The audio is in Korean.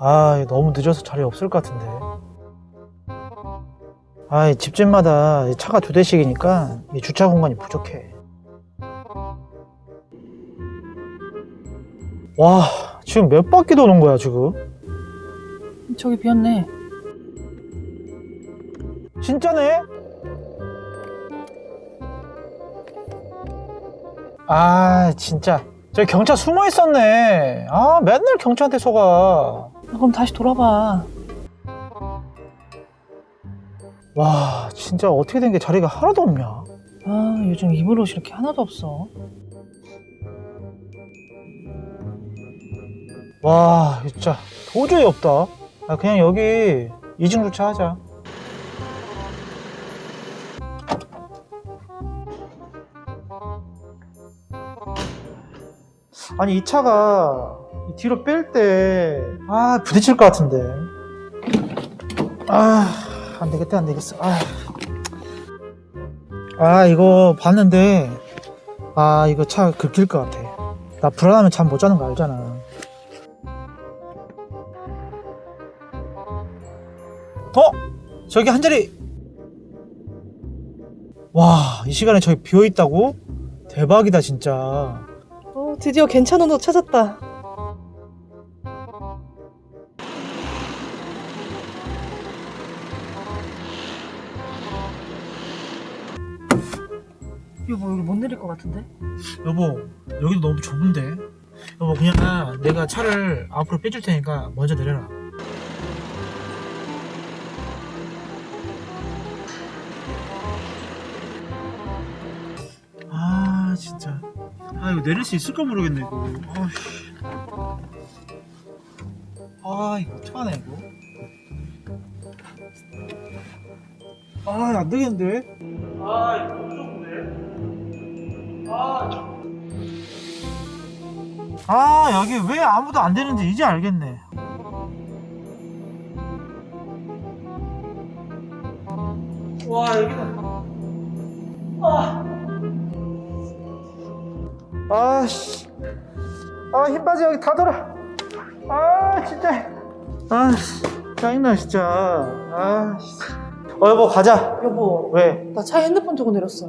아, 너무 늦어서 자리 없을 것 같은데. 아, 이 집집마다 이 차가 두 대씩이니까 이 주차 공간이 부족해. 와, 지금 몇 바퀴 도는 거야, 지금? 저기 비었네. 진짜네? 아, 진짜. 저기 경차 숨어 있었네. 아, 맨날 경차한테 속아. 아, 그럼 다시 돌아봐. 와, 진짜 어떻게 된 게 자리가 하나도 없냐? 아, 요즘 입을 옷이 이렇게 하나도 없어. 와, 진짜 도저히 없다. 아, 그냥 여기 이중 주차하자. 아니 이 차가 이 뒤로 뺄 때 아 부딪힐 것 같은데. 아 안 되겠다 안 되겠어. 아, 아 이거 봤는데 아 이거 차 긁힐 것 같아. 나 불안하면 잠 못 자는 거 알잖아. 어? 저기 한 자리! 와 이 시간에 저기 비어있다고? 대박이다 진짜. 어, 드디어 괜찮은 옷 찾았다. 여보, 여기 못 내릴 것 같은데? 여보 여기도 너무 좁은데 여보 그냥 내가 차를 앞으로 빼줄 테니까 먼저 내려라 아 이거 내릴 수 있을까 모르겠네. 이거 아씨. 아 이거 어떡하냐 이거. 아 안되겠는데? 아 이거 좁은데 아, 저... 아 여기 왜 아무도 안 되는지 이제 알겠네. 와 여기는 아, 아씨, 아 힘 빠져 여기 다 돌아. 아 진짜, 아 짜증나 진짜. 아, 씨. 어 여보 가자. 여보, 왜? 나 차에 핸드폰 두고 내렸어.